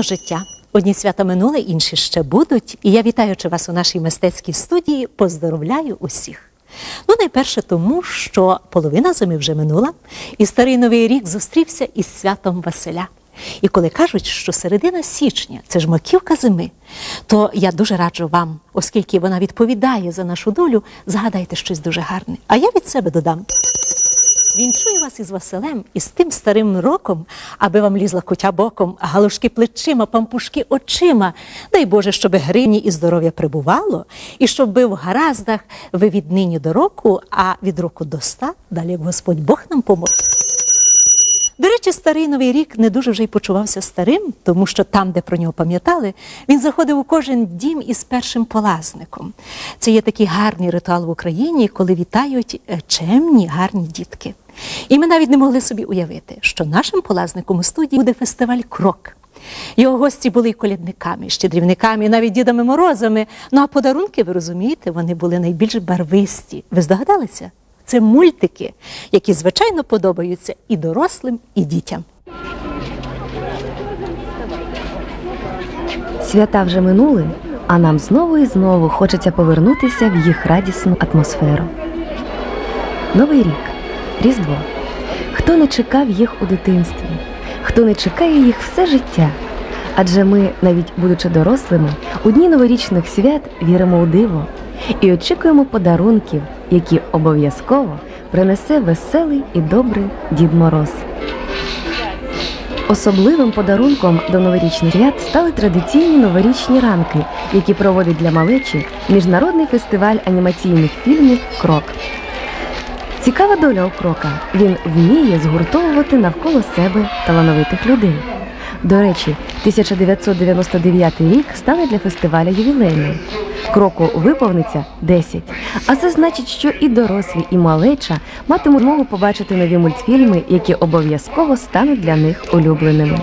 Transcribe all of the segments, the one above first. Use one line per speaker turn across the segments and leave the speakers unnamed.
воно життя. Одні свята минули, інші ще будуть. І я вітаючи вас у нашій мистецькій студії, поздоровляю усіх. Ну, найперше тому, що половина зими вже минула, і старий новий рік зустрівся із святом Василя. І коли кажуть, що середина січня це ж маківка зими, то я дуже раджу вам, оскільки вона відповідає за нашу долю, згадайте щось дуже гарне. А я від себе додам. Вінчую вас із Василем і з тим старим роком, аби вам лізла кутя боком, галушки плечима, пампушки очима. Дай Боже, щоб грині і здоров'я прибувало, і щоб ви в гараздах ви від нині до року, а від року до ста, далі як Господь Бог нам поможе. До речі, старий новий рік не дуже вже й почувався старим, тому що там, де про нього пам'ятали, він заходив у кожен дім із першим полазником. Це є такий гарний ритуал в Україні, коли вітають е, чемні, гарні дітки. І ми навіть не могли собі уявити, що нашим полазником у студії буде фестиваль Крок. Його гості були і колядниками, і щедрівниками, і навіть дідами морозами. Ну а подарунки, ви розумієте, вони були найбільш барвисті. Ви здогадалися? Це мультики, які звичайно подобаються і дорослим, і дітям.
Свята вже минули, а нам знову і знову хочеться повернутися в їх радісну атмосферу. Новий рік, Різдво. Хто не чекав їх у дитинстві, хто не чекає їх все життя. Адже ми, навіть будучи дорослими, у дні новорічних свят віримо у диво і очікуємо подарунків, які обов'язково принесе веселий і добрий Дід Мороз. Особливим подарунком до новорічних свят стали традиційні новорічні ранки, які проводить для малечі міжнародний фестиваль анімаційних фільмів Крок. Цікава доля у крока. Він вміє згуртовувати навколо себе талановитих людей. До речі, 1999 рік стане для фестиваля ювілейним. Кроку виповниться 10. А це значить, що і дорослі, і малеча матимуть змогу побачити нові мультфільми, які обов'язково стануть для них улюбленими.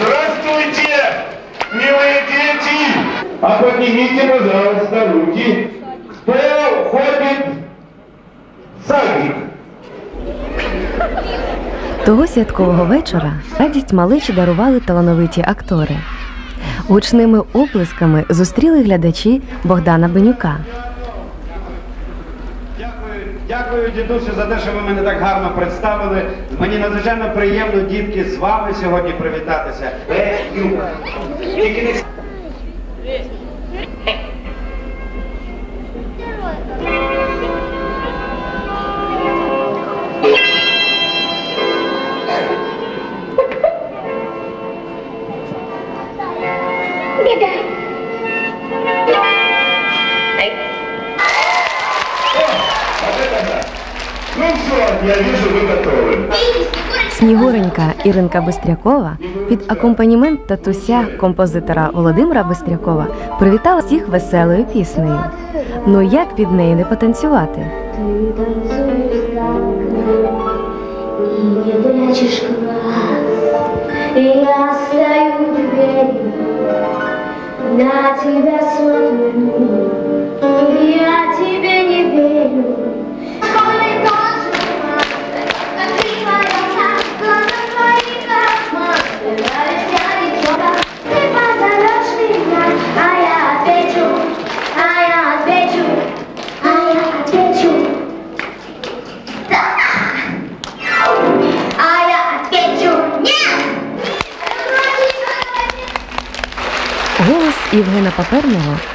Здравствуйте, милые дети! А поднимите, пожалуйста, руки. Кто ходит в садик?
Того святкового вечора радість малечі дарували талановиті актори. Гучними оплесками зустріли глядачі Богдана Бенюка.
Дякую, дякую, дідусю, за те, що ви мене так гарно представили. Мені надзвичайно приємно, дітки, з вами сьогодні привітатися. Е,
я вижу, вы готовы.
Снігуренька Іринка Бистрякова під акомпанімент татуся композитора Володимира Бистрякова привітала всіх веселою піснею. Ну як під неї не потанцювати?
Ты танцуешь так и не прячешь глаз. И я стою дверью, на тебя смотрю,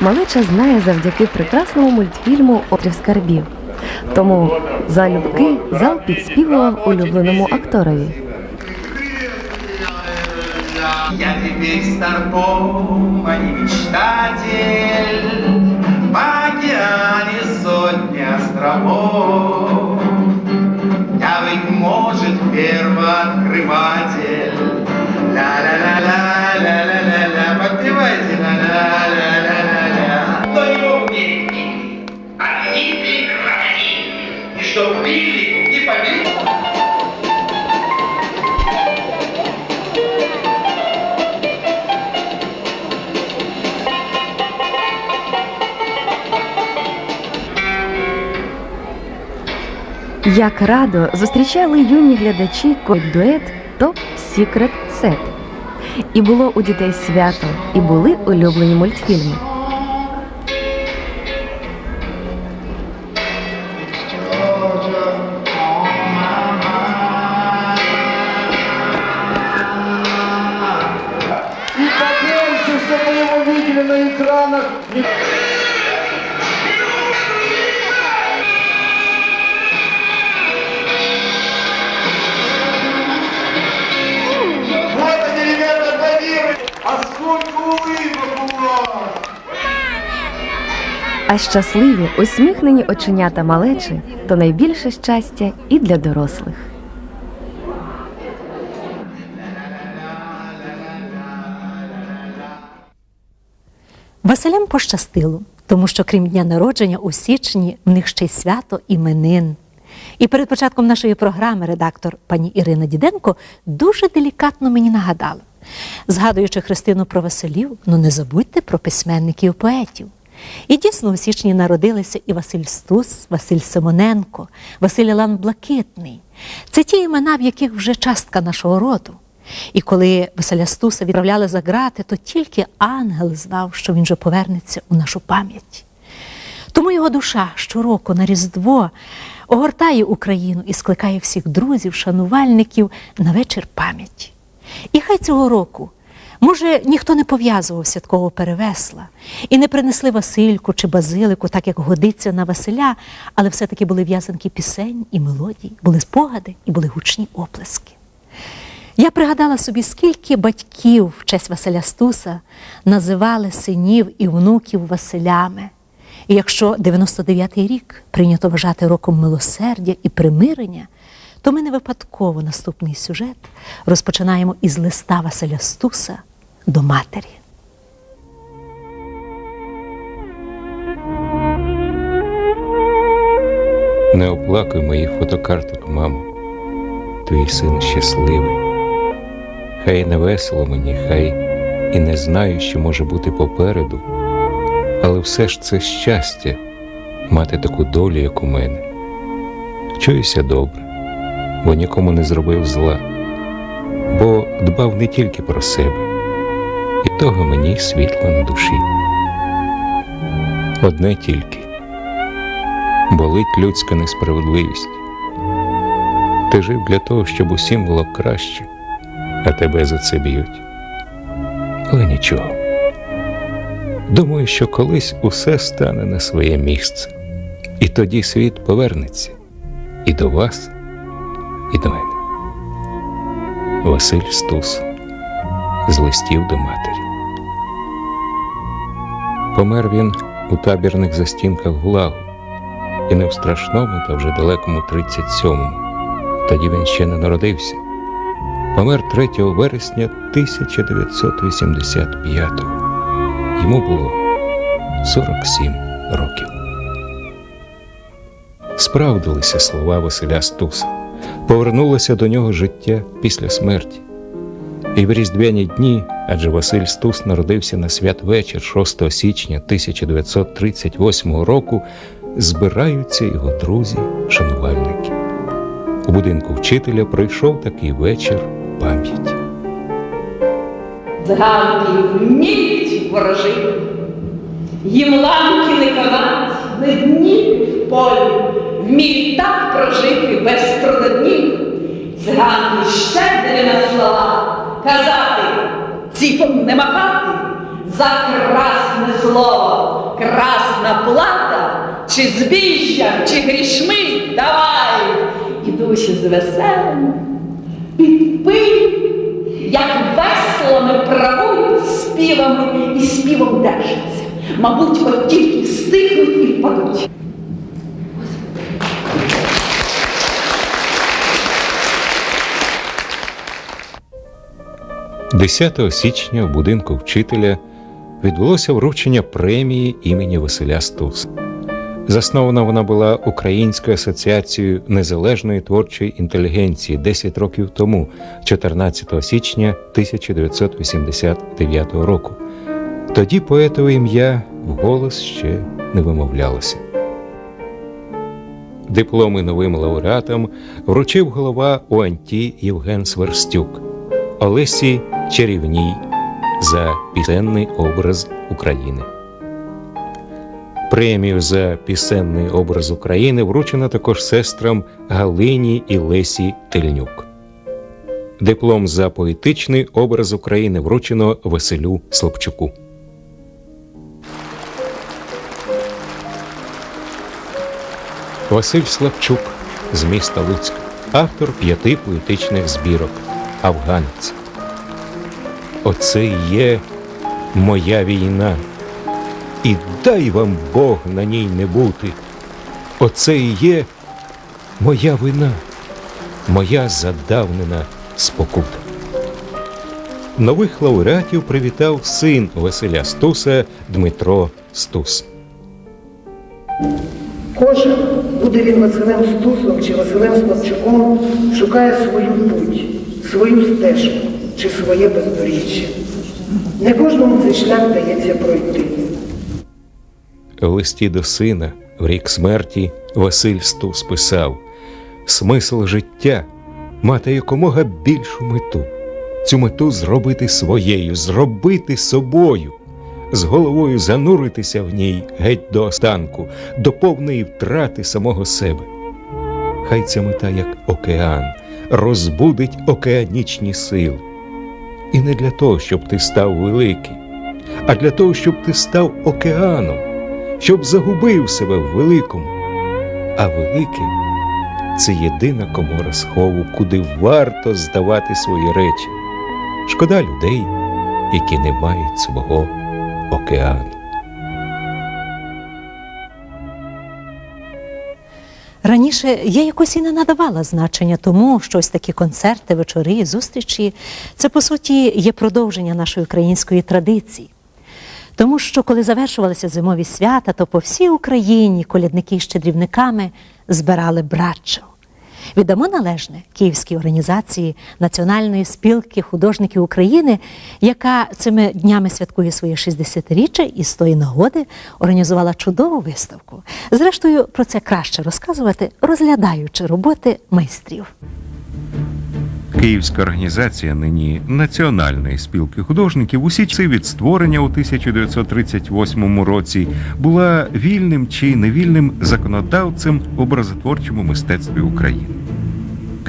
Малеча знає завдяки прекрасному мультфільму Острів скарбів. Тому залюбки зал підспівував улюбленому акторові.
Я теперь старпом, а не мечтатель, В океане сотни островов. Я, быть может, первооткрыватель. Ла-ла-ла-ла-ла-ла-ла-ла.
Як радо зустрічали юні глядачі дует Топ Сікрет Сет. І було у дітей свято, і були улюблені мультфільми.
А
щасливі, усміхнені оченята малечі то найбільше щастя і для дорослих.
Василям пощастило, тому що крім дня народження у січні в них ще й свято іменин. І перед початком нашої програми редактор пані Ірина Діденко дуже делікатно мені нагадала, згадуючи Христину про Василів, ну не забудьте про письменників поетів. І дійсно у січні народилися і Василь Стус, Василь Симоненко, Василь Ілан Блакитний. Це ті імена, в яких вже частка нашого роду. І коли Василя Стуса відправляли за грати, то тільки ангел знав, що він же повернеться у нашу пам'ять. Тому його душа щороку на Різдво огортає Україну і скликає всіх друзів, шанувальників на вечір пам'яті. І хай цього року, може, ніхто не пов'язував святкового перевесла і не принесли Васильку чи базилику, так як годиться на Василя, але все-таки були в'язанки пісень і мелодій, були спогади і були гучні оплески. Я пригадала собі, скільки батьків в честь Василя Стуса називали синів і внуків Василями. І якщо 99-й рік прийнято вважати роком милосердя і примирення, то ми не випадково наступний сюжет розпочинаємо із листа Василя Стуса до матері.
Не оплакуй моїх фотокарток, мамо. Твій син щасливий. Хай не весело мені, хай і не знаю, що може бути попереду, але все ж це щастя мати таку долю, як у мене. Чуюся добре, бо нікому не зробив зла, бо дбав не тільки про себе, того мені світло на душі. Одне тільки болить людська несправедливість. Ти жив для того, щоб усім було краще, а тебе за це б'ють. Але нічого. Думаю, що колись усе стане на своє місце, і тоді світ повернеться і до вас, і до мене. Василь Стус з листів до матері. Помер він у табірних застінках Гулагу і не в страшному та вже далекому 37-му. Тоді він ще не народився. Помер 3 вересня 1985-го. Йому було 47 років. Справдилися слова Василя Стуса. Повернулося до нього життя після смерті. І в різдвяні дні, адже Василь Стус народився на святвечір 6 січня 1938 року, збираються його друзі, шанувальники. У будинку вчителя пройшов такий вечір пам'яті.
Зганки вміють ворожити, їм ланки не канать, не дні в полі, вміють так прожити без трудоднів. Зганки щедрі на слова, казати, ціпом не махати, за красне слово, красна плата, чи збіжжя, чи грішми, давай, і душі з веселим, підпий, як веселами правують співами і співом держаться. Мабуть, от тільки встигнуть і впадуть.
10 січня в будинку вчителя відбулося вручення премії імені Василя Стуса. Заснована вона була Українською асоціацією незалежної творчої інтелігенції 10 років тому, 14 січня 1989 року. Тоді поетове ім'я вголос ще не вимовлялося. Дипломи новим лауреатам вручив голова УАНТі Євген Сверстюк, Олесі Чарівній за пісенний образ України. Премію за пісенний образ України вручено також сестрам Галині і Лесі Тельнюк. Диплом за поетичний образ України вручено Василю Слобчуку. Василь Слабчук з міста Луцька, автор п'яти поетичних збірок Афганець. Оце є моя війна, і дай вам Бог на ній не бути. Оце і є моя вина, моя задавнена спокута. Нових лауреатів привітав син Василя Стуса Дмитро Стус.
Кожен, буде він Василем Стусом чи Василем Славчуком, шукає свою путь, свою стежку чи своє бездоріжжя. Не кожному цей шлях дається пройти.
В листі до сина в рік смерті Василь Стус писав Смисл життя мати якомога більшу мету. Цю мету зробити своєю, зробити собою, з головою зануритися в ній геть до останку, до повної втрати самого себе. Хай ця мета, як океан, розбудить океанічні сили. І не для того, щоб ти став великий, а для того, щоб ти став океаном, щоб загубив себе в великому. А велике це єдина комора схову, куди варто здавати свої речі. Шкода людей, які не мають свого океану.
Раніше я якось і не надавала значення тому, що ось такі концерти, вечори, зустрічі це по суті є продовження нашої української традиції. Тому що, коли завершувалися зимові свята, то по всій Україні колядники з щедрівниками збирали братчо. Віддамо належне Київській організації Національної спілки художників України, яка цими днями святкує своє 60-річчя і з тої нагоди організувала чудову виставку. Зрештою, про це краще розказувати, розглядаючи роботи майстрів.
Київська організація нині Національної спілки художників усі часи від створення у 1938 році була вільним чи невільним законодавцем образотворчому мистецтві України.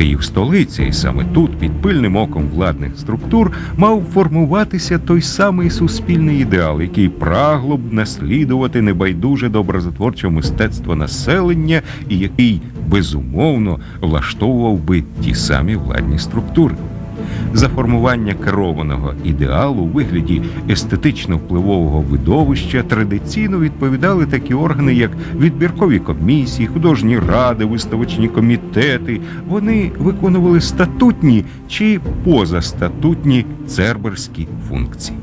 Київ столиці, і саме тут, під пильним оком владних структур, мав формуватися той самий суспільний ідеал, який прагло б наслідувати небайдуже доброзатворче мистецтво населення і який безумовно влаштовував би ті самі владні структури. За формування керованого ідеалу у вигляді естетично впливового видовища традиційно відповідали такі органи, як відбіркові комісії, художні ради, виставочні комітети. Вони виконували статутні чи позастатутні церберські функції.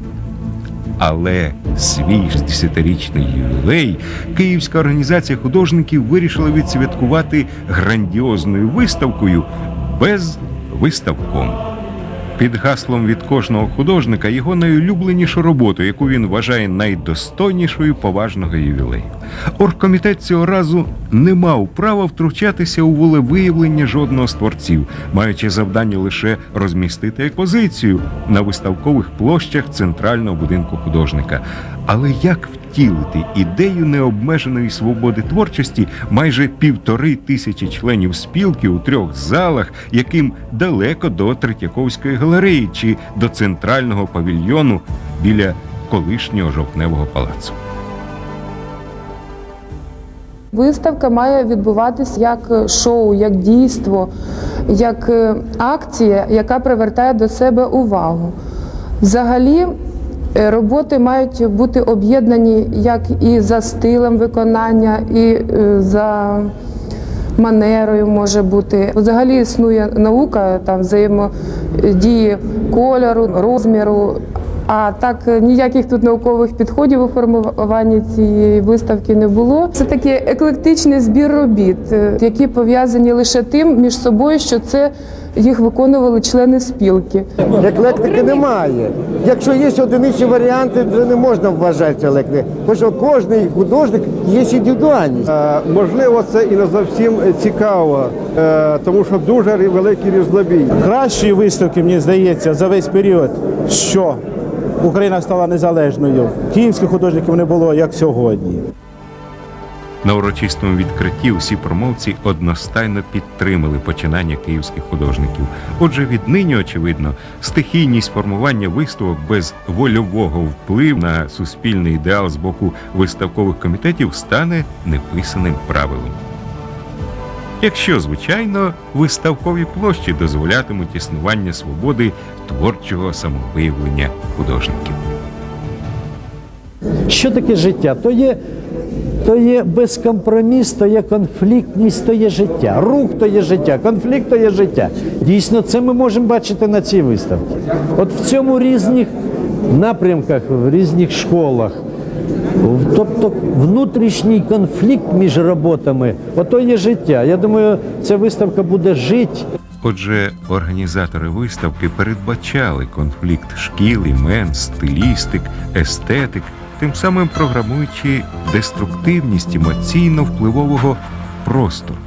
Але свій 60-річний ювілей Київська організація художників вирішила відсвяткувати грандіозною виставкою без виставком. Під гаслом від кожного художника його найулюбленішу роботу, яку він вважає найдостойнішою поважного ювілею. Оргкомітет цього разу не мав права втручатися у волевиявлення жодного з творців, маючи завдання лише розмістити експозицію на виставкових площах центрального будинку художника. Але як втілити ідею необмеженої свободи творчості майже півтори тисячі членів спілки у трьох залах, яким далеко до Третьяковської галереї чи до центрального павільйону біля колишнього жовтневого палацу.
Виставка має відбуватись як шоу, як дійство, як е, акція, яка привертає до себе увагу. Взагалі, роботи мають бути об'єднані як і за стилем виконання, і е, за манерою може бути. Взагалі існує наука там взаємодії кольору, розміру, А так е, ніяких тут наукових підходів у формуванні цієї виставки не було. Це такий еклектичний збір робіт, е, які пов'язані лише тим між собою, що це їх виконували члени спілки.
Еклектики немає. Якщо є одиничні варіанти, то не можна вважати це еклектикою. Тому що кожен художник є індивідуальність.
Е, Можливо, це і не зовсім цікаво, тому що дуже великий різнобій.
Кращої виставки, мені здається, за весь період, що Україна стала незалежною. Київських художників не було як сьогодні.
На урочистому відкритті усі промовці одностайно підтримали починання київських художників. Отже, віднині, очевидно, стихійність формування виставок без вольового впливу на суспільний ідеал з боку виставкових комітетів стане неписаним правилом. Якщо, звичайно, виставкові площі дозволятимуть існування свободи творчого самовиявлення художників.
Що таке життя? То є, то є безкомпроміс, то є конфліктність, то є життя. Рух то є життя, конфлікт то є життя. Дійсно, це ми можемо бачити на цій виставці. От в цьому різних напрямках, в різних школах. Тобто внутрішній конфлікт між роботами, ото є життя. Я думаю, ця виставка буде жити.
Отже, організатори виставки передбачали конфлікт шкіл, імен, стилістик, естетик, тим самим програмуючи деструктивність емоційно впливового простору.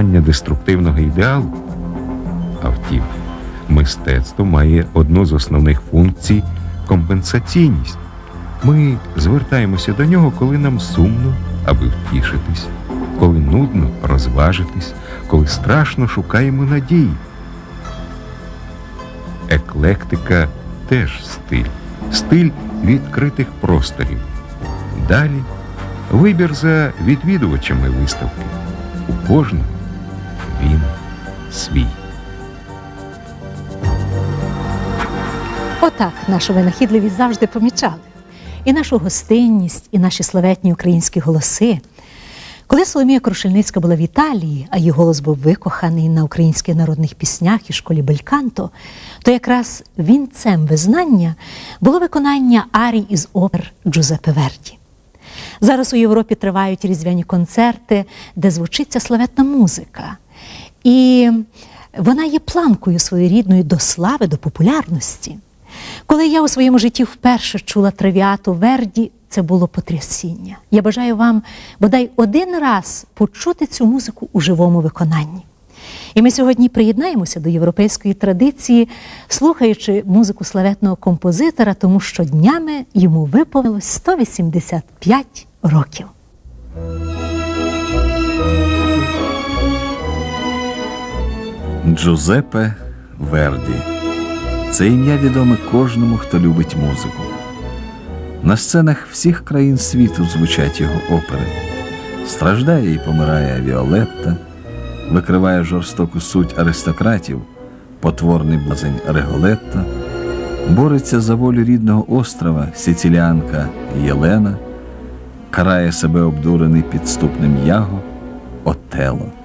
Формування деструктивного ідеалу? А втім, мистецтво має одну з основних функцій компенсаційність. Ми звертаємося до нього, коли нам сумно, аби втішитись, коли нудно розважитись, коли страшно шукаємо надії. Еклектика теж стиль, стиль відкритих просторів. Далі вибір за відвідувачами виставки. У кожного він свій.
Отак нашу винахідливість завжди помічали. І нашу гостинність, і наші славетні українські голоси. Коли Соломія Крушельницька була в Італії, а її голос був викоханий на українських народних піснях і школі Бельканто, то якраз вінцем визнання було виконання арій із опер Джузеппе Верді. Зараз у Європі тривають різдвяні концерти, де звучить ця славетна музика. І вона є планкою своєрідною до слави, до популярності. Коли я у своєму житті вперше чула травіату Верді, це було потрясіння. Я бажаю вам бодай один раз почути цю музику у живому виконанні. І ми сьогодні приєднаємося до європейської традиції, слухаючи музику славетного композитора, тому що днями йому виповнилось 185 років.
Джузеппе Верді. Це ім'я відоме кожному, хто любить музику. На сценах всіх країн світу звучать його опери. Страждає і помирає Віолетта, викриває жорстоку суть аристократів, потворний блазень Реголетта, бореться за волю рідного острова Сициліанка Єлена, карає себе обдурений підступним Яго Отело.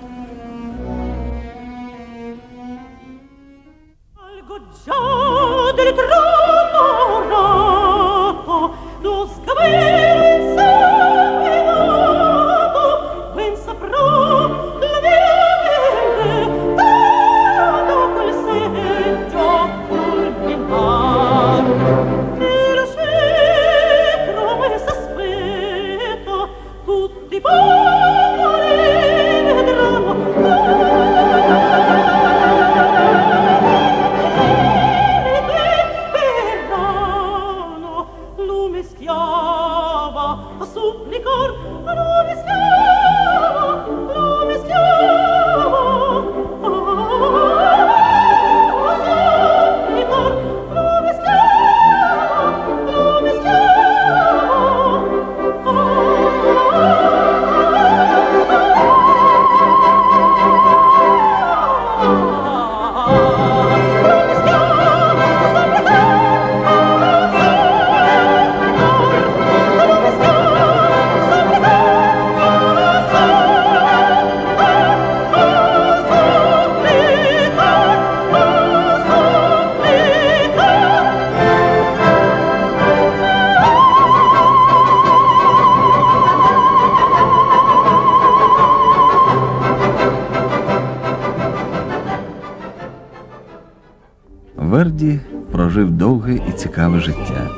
Прожив довге і цікаве життя.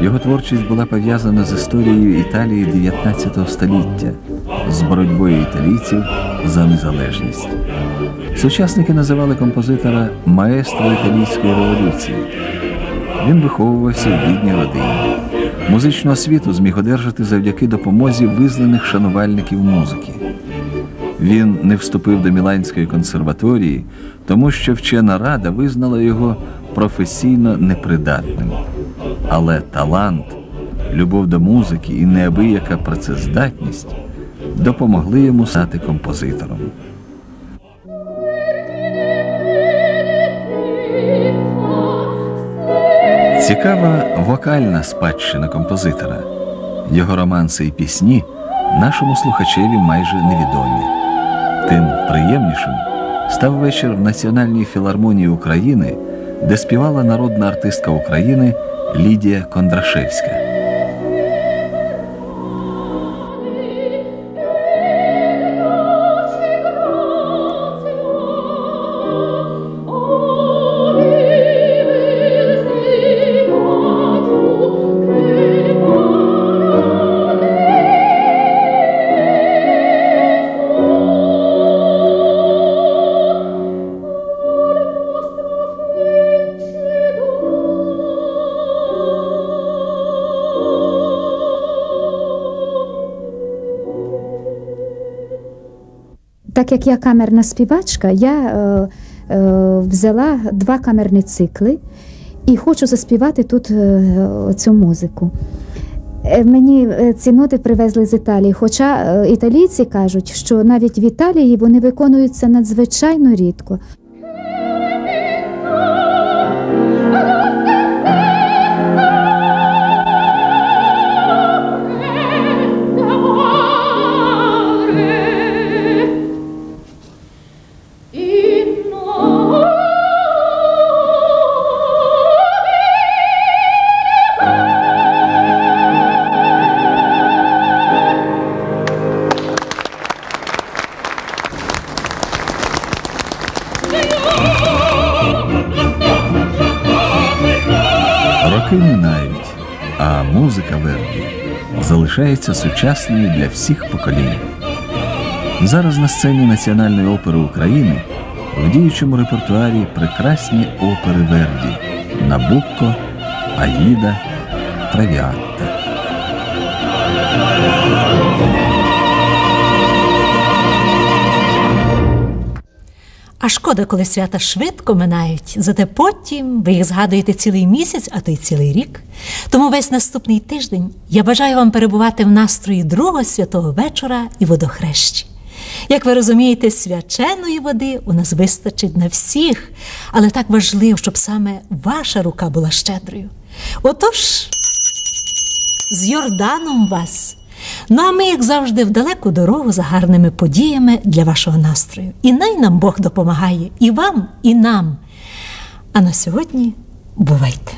Його творчість була пов'язана з історією Італії 19 століття, з боротьбою італійців за незалежність. Сучасники називали композитора маестро італійської революції. Він виховувався в бідній родині. Музичну освіту зміг одержати завдяки допомозі визнаних шанувальників музики. Він не вступив до Міланської консерваторії, тому що вчена рада визнала його професійно непридатним. Але талант, любов до музики і неабияка працездатність допомогли йому стати композитором. Цікава вокальна спадщина композитора. Його романси і пісні нашому слухачеві майже невідомі. Тим приємнішим став вечір в Національній філармонії України, де співала народна артистка України Лідія Кондрашевська.
Так як я камерна співачка, я е, е, взяла два камерні цикли і хочу заспівати тут е, цю музику. Е, Мені е, ці ноти привезли з Італії, хоча е, італійці кажуть, що навіть в Італії вони виконуються надзвичайно рідко.
Роки минають, а музика Верді залишається сучасною для всіх поколінь. Зараз на сцені Національної опери України в діючому репертуарі прекрасні опери Верді Набукко, Аїда, Травіатта.
Шкода, коли свята швидко минають, зате потім ви їх згадуєте цілий місяць, а то й цілий рік. Тому весь наступний тиждень я бажаю вам перебувати в настрої другого святого вечора і водохрещі. Як ви розумієте, свяченої води у нас вистачить на всіх, але так важливо, щоб саме ваша рука була щедрою. Отож, з Йорданом вас. Ну а ми, як завжди, в далеку дорогу за гарними подіями для вашого настрою. І най нам Бог допомагає і вам, і нам. А на сьогодні бувайте!